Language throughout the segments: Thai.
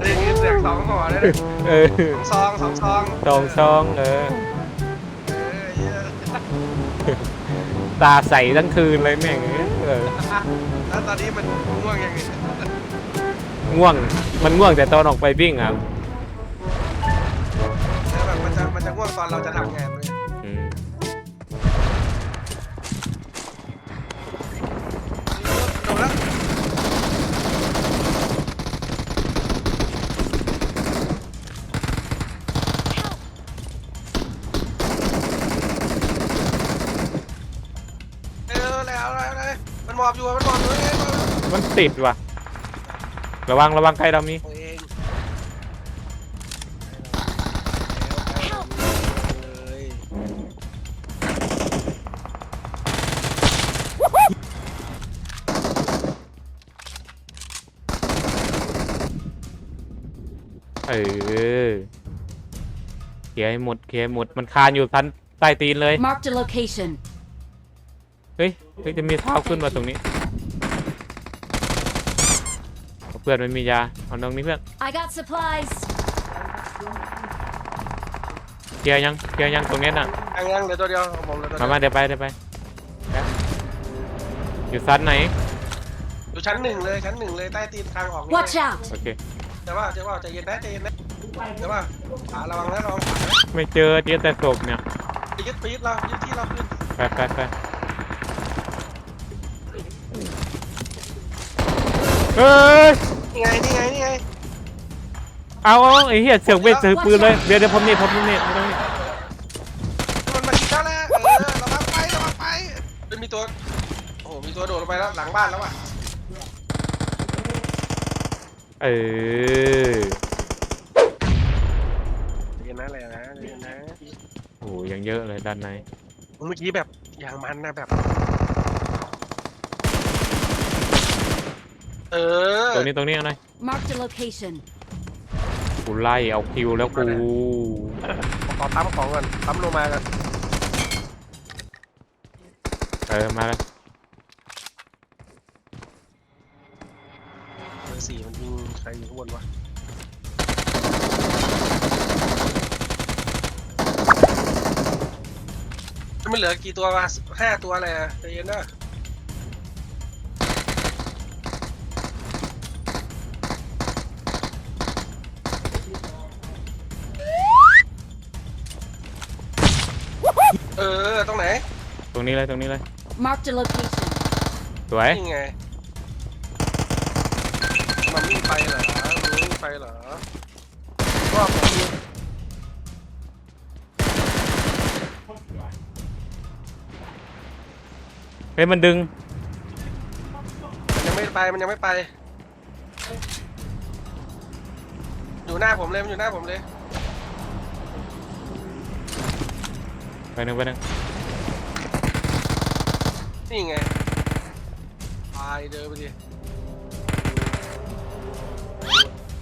ได้ยินเสียงสองห่อเลยนะเออสองซองสองซองสองช่องเออ เออเหี้ยตาใสทั้งคืนเลยแม่งเออแล้วตอนนี้มันง่วงยังไงง่วง มันง่วงแต่ตอนออกไปวิ่งอะแล้วแบบมันจะมันจะง่วงตอนเราจะทำงานเลย อบอยู่มันหมอบเอ้ยมันติดว่ะ ระวังระวังใครเรามีตัวเองเอ้ยเออเคลียร์ให้หมดเคลียร์ให้หมดมันคานอยู่ทันใต้ตีนเลย Marked a location. เฮ้ยเฮ้ยจะมีเท้าขึ้นมาตรงนี้ เพื่อนมันมียา เอาตรงนี้เพื่อน I got supplies. เคลียร์ยังเคลียร์ยังตรงเนี้ยน่ะ ยังยังเหลือตัวเดียวของผมเหลือตัวมาเดียวมาเดี๋ยวไปเดี๋ยวไปแป๊บอยู่ซันไหน อยู่ชั้นหนึ่งเลยชั้นหนึ่งเลยใต้ตีนทางออกนี่ Watch out. โอเคแต่ว่าแต่ว่าใจเย็นนะใจเย็นนะแต่ว่าขาระวังนะระวังขานะไม่เจอเจอแต่ศพเนี่ยไปยึดไปยึดเรายึดที่เราขึ้นไปไปไป เฮ้ย นี่ไงนี่ไงนี่ไงเอาเอาไอ้เหี้ยเสือกเวทถือปืนเลยเดี๋ยวเดี๋ยวผมนี่ผมนี่ไม่ต้องนี่มันมาชิดแล้วแหละเออระวังไประวังไปเป็นมีตัวโอ้โหมีตัวโดดลงไปแล้วหลังบ้านแล้วว่ะเออใจเย็นนะอะไรนะใจเย็นนะโอ้โหยังเยอะเลยด้านในเมื่อกี้แบบอย่างมันนะแบบ เออตรงนี้ตรงนี้เอาหน่อย Marked a location. กูไล่เอาคิวแล้วกูขอปั๊มของก่อนปั๊มโลมากันเออมาแล้วเบอร์สี่มันยิงใครอยู่ข้างบนวะมันเหลือกี่ตัววะห้าตัวเลยอะใจเย็นนะ รงนี้เลยตรงนี้เลย Marked a location. สวยนี่ไง มันวิ่งไปเหรอมันวิ่งไปเหรอก็ผมมีเฮ้ยมันดึงมันยังไม่ไป มันยังไม่ไป อยู่หน้าผมเลย มันอยู่หน้าผมเลย ไปหนึ่งไปหนึ่ง นี่ไงตายเดินไปดิ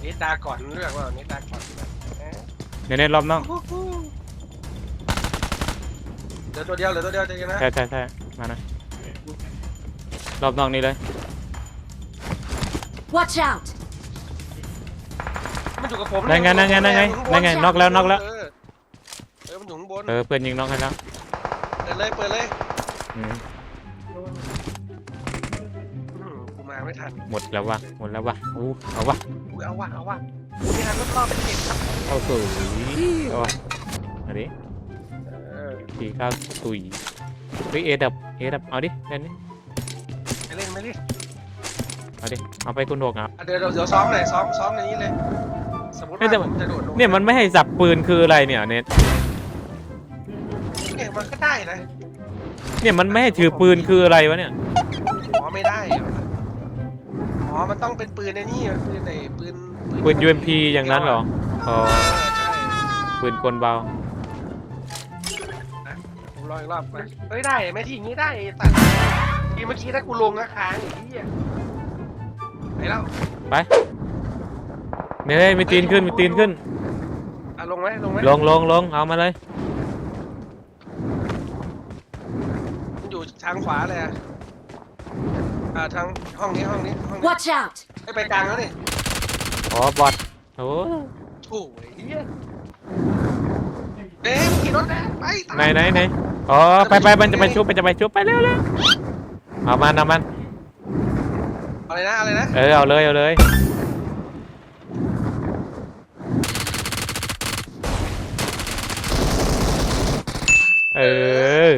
นิดดาก่อนเลือกว่านิดดาก่อนนะเอ๊ะเดี๋ยวเน้นรอบน้องเหลือตัวเดียวเหลือตัวเดียวใจเย็นนะใช่ใช่ใช่มาหน่อยรอบน้องนี่เลย Watch out. มันอยู่กับผมนั่นไงนั่นไงนั่นไงนั่นไงน็อกแล้วน็อกแล้วเออเออมันอยู่ข้างบนเออเพื่อนยิงน้องให้แล้วเปิดเลยเปิดเลย ไม่ทันหมดแล้ววะหมดแล้ววะอู้เอาวะกูเอาวะเอาวะกูไม่ทันรถรอบเป็นเก็บครับเข้าสุยเอาวะอันนี้เออสี่เข้าสุยเฮ้ยเอดับเอดับเอาดิเล่นนี่ไปเล่นไปเล่นเอาดิเอาไปคุณหกอะ อะเดี๋ยวเดี๋ยวเดี๋ยวซ้อมหน่อยซ้อมซ้อมในนี้เลย สมมติเฮ้ยว่าแต่ผมจะโดดลงเนี่ยมันไม่ให้สับปืนคืออะไรเนี่ยเน็ตเนี่ยมันก็ได้นะเนี่ยมันไม่ให้ถือปืนคืออะไรวะเนี่ยอ๋อไม่ได้เหรออ๋อ มันต้องเป็นปืนในนี่อะปืนในปืนปืน UMP อย่างนั้นเหรอ อ๋อ เออใช่ปืนกลเบา ผมรออีกรอบไปเฮ้ยได้ไหมทีนี้ได้ไอ้ตัดทีเมื่อกี้ถ้ากูลงก็ค้างอย่างนี้ยไปแล้วไปเนี่ยเฮ้ยมีตีนขึ้นมีตีนขึ้น อะลงไหมลงไหมลงลงลงเอามาเลยมันอยู่ทางขวาเลยอะ อ่าทางห้องนี้ห้องนี้ห้องนี้ Watch out! ไปไปกลางแล้วนี่อ๋อบอทโอ้โอ้ยเหี้ยเอ๊ะขี่รถนะไปตามไหนไหนไหนอ๋อไปไปมันจะไปชุบมันจะไปชุบไปเร็วเร็วเอามันเอามันอะไรนะอะไรนะเออเอาเลยเอาเลยเออ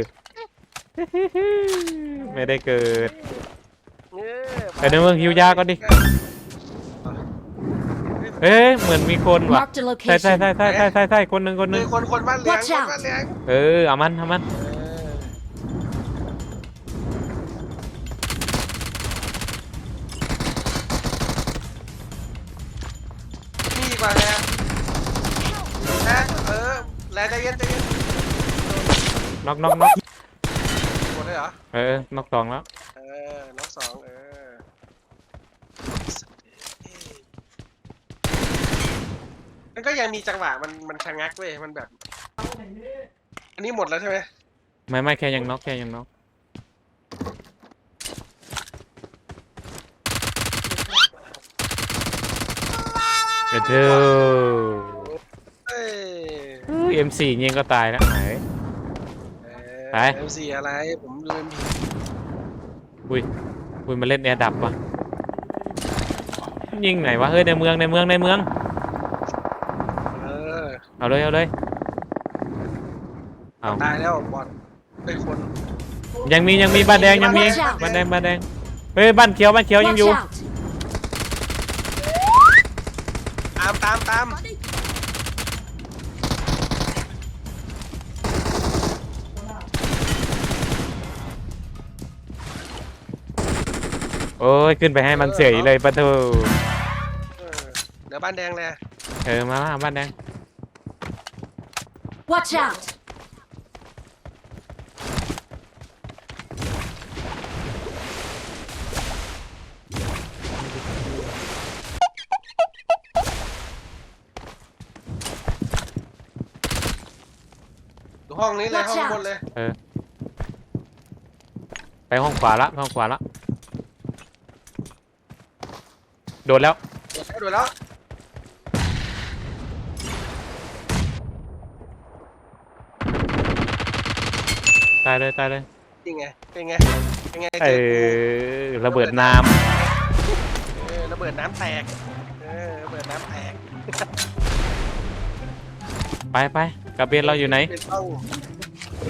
ไม่ได้เกิดเอ อไปในเมืองหิวยาก่อนดิเอ๊ะเหมือนมีคนว่ะ Marked a ใช่ใช่ location. ใช่ใช่ใช่ใช่ใช่คนหนึ่งคนหมีนึ่งคนคนบ้านเลี้ยง Watch คน out บ้านเลี้ยงเออเอามันเอามันเออนี่ดีกว่าแลแลเออแลใจเย็นใจเย็นน็อกน็อกน็อกหมดเลยเหรอเออน็อกสองแล้วเออน้องสองเออ มันก็ยังมีจังหวะมันมันชะงักเว้ยมันแบบ อันนี้หมดแล้วใช่ไหมไม่ไม่แค่ยังน็อกแค่ยังน็อกเออเด้อเอ้ยเอ็มสี่ยิงก็ตายแล้วไหนไป เอ็มซีอะไร ผมลืมอุ้ยอุ้ยมาเล่นแอร์ดับว่ะยิงไหนวะเฮ้ยในเมืองในเมืองในเมืองเออ เอาเลยเอาเลยเอาตายแล้วบอลเป็นคนยังมียังมีบ้านแดงยังมี Watch out บ้านแดงบ้านแดงเฮ้ยบ้านเขียวบ้านเขียวยัง Watch อยู่ out! ตามตามตามโอ้ยขึ้นไปให้มันเสียเลยปะทูเออเดี๋ยวบ้านแดงเลย เออมามาบ้านแดง Watch out! ดูห้องนี้เลย Watch ห้อง out บนเลยไปห้องขวาละห้องขวาละ โดดแล้วเดี๋ยวดูแล้ว ตายเลยตายเลยยังไงเป็นไงเป็นไงเอเจออระเบิดน้เออระเบิดน้ำแตกเออระเบิดน้ำแตกำไปไปกระเบนเราอยู่ไหน เป็นต้อง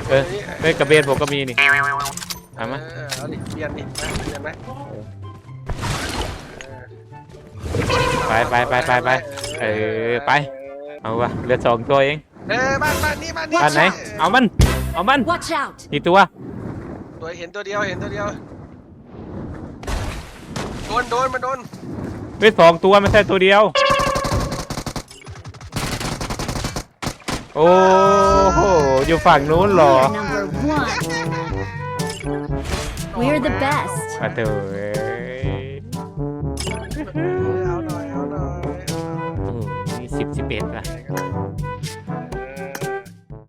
เออเฮ้ยกระเบนผมก็มีนี่เอามาเออเอาดิเรียนดินะเรียนไหมไปไปไปไปไปเออไปเอาวะเหลือสองตัวเองเออบ้านบ้านนี้บ้านนี้บ้านไหน เอามัน เอามัน Watch out! กี่ตัว ตัวเห็นตัวเดียวเห็นตัวเดียว โดนโดนมันโดนเฮ้ยสองตัวไม่ใช่ตัวเดียว โอ้โห อยู่ฝั่งนู้นเหร We อ are number one. We're the best. อะเถอะเอ้ยเออเอาหน่อยเอาหน่อยเอาหน่อยโอ้โหสิบสิบเอ็ดละเออ